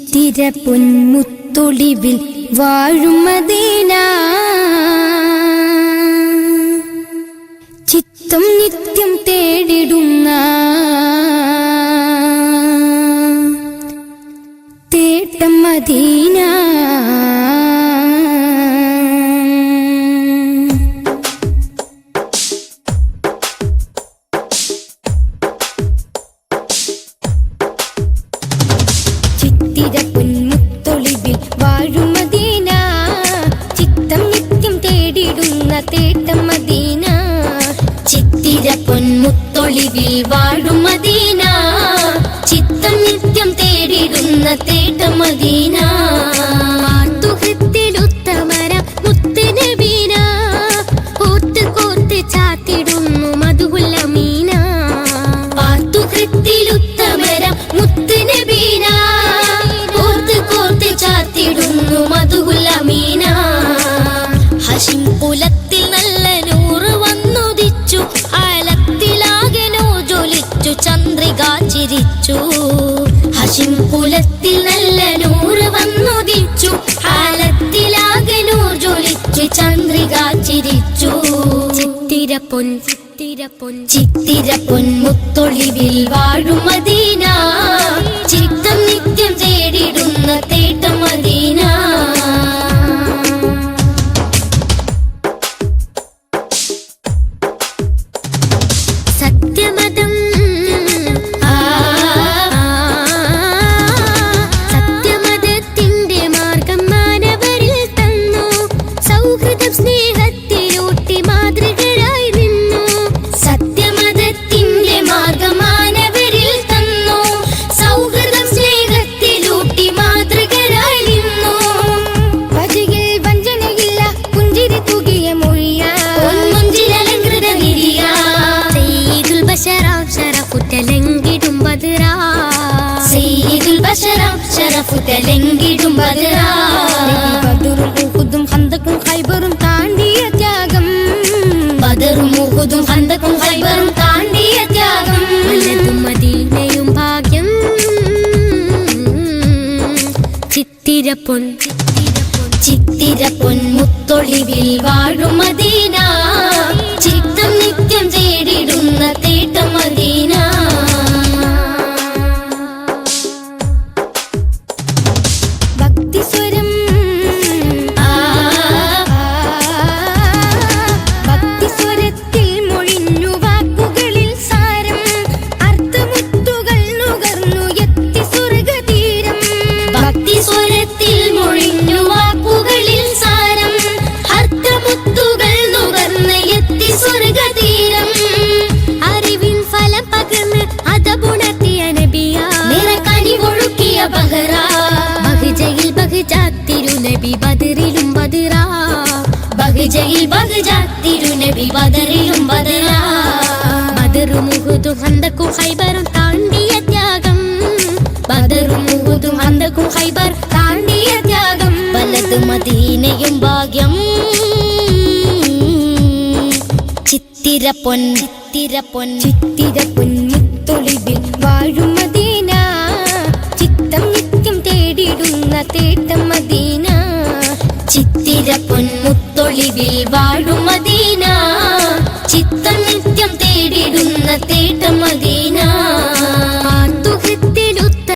ചിത്തിര പൊന്മുത്തൊടിവിൽ വാഴും ചിത്തം നിത്യം തേടിടുന്ന തേട്ടം മദീന. തേടിടുന്ന തേട്ടം കുലത്തിൽ നല്ല നൂറ് വന്നുദിച്ചു. ആലത്തിലാകെ ജ്വലിച്ചു ചന്ദ്രിക ചിരിച്ചു. ചിത്തിര പൊൻ ചിത്തിര പൊൻ ചിത്തിര പൊൻ മുത്തൊളിവിൽ വാഴുമതീന മദീന ചിത്തം നിത്യം സയ്യിദുൽ ശരഫു തെലങ്കിടും ബദറാ ഹന്തക്കും ഹൈബറും താണ്ടിയ ത്യാഗം. ബദറും ഉഹുദും ഹന്തക്കും ഹൈബറും താണ്ടിയ ത്യാഗം. വല്ലതും മദീനയും ഭാഗ്യം. ചിത്തിര പൊൻ ചിത്തിര പൊൻ മുത്തൊളിവിൽ വാഴും മദീന. നബി ബദറിലും ബദറ ബദറും മുഹുദും ഹന്തക്കും ഹൈബറും താണ്ടിയ ത്യാഗം. ബദറും മുഹുദും ഹന്തക്കും ഹൈബർ താണ്ടിയ ത്യാഗം. വലത് മദീനയും ഭാഗ്യം. ചിത്തിര പൊൻ ചിത്തിര പൊൻ. ചിത്തിര പൊൻ മുത്തൊളിവിൽ വാഴും മദീന. ചിത്തം നിത്യം തേടിടുന്ന തേട്ടം മദീന. ചിത്തിര പൊൻ മുത്തൊളിവിൽ വാഴും